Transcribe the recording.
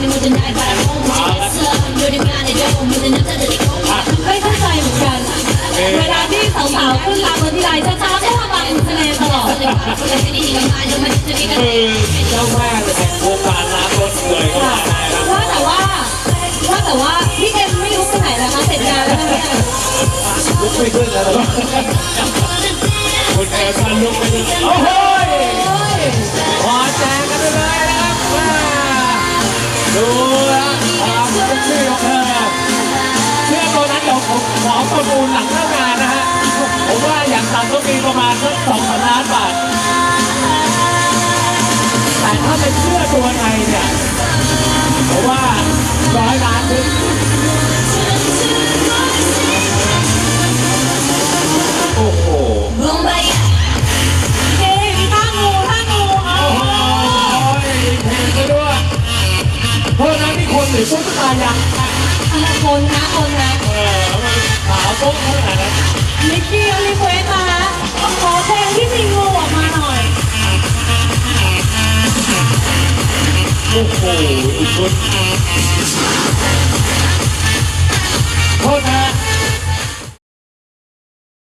ไม่ว่าจะได้าร์ขึ้ออยู่นงานใดือนผมมันจะนัจะเด็กเขาไม่เข้าใจเหมือนกัน เวาที่สาวๆขึ้นบ้างคือเจ้าแม่โคการลางรถเลยว่าแต่ว่าว่าแต่ว่าพี่เอ็มไม่รู้ไปไหนแล้คะเสร็จงานแล้วนี่ยไม่ขึ้นแล้นไม่ขึ้โอ้ ดูนะความเซ็กซี่ของเธอเสื้อตัวนั้นเดี๋ยวผมขอประมูลหลังเลิกงานนะฮะ ผมว่าอย่างต่ำต้องมีประมาณสักสองพันล้านบาท แต่ถ้าเป็นเสื้อตัวในเนี่ย ผมว่าร้อยล้านขึ้น นะนี่คนหรือตุ๊กตายักษ์คนนะคนนะเออขาวโต๊ะขนาดนั้นนิกกี้รีเควสมาขอเพลงที่มีงูออกมาหน่อย โอ้โห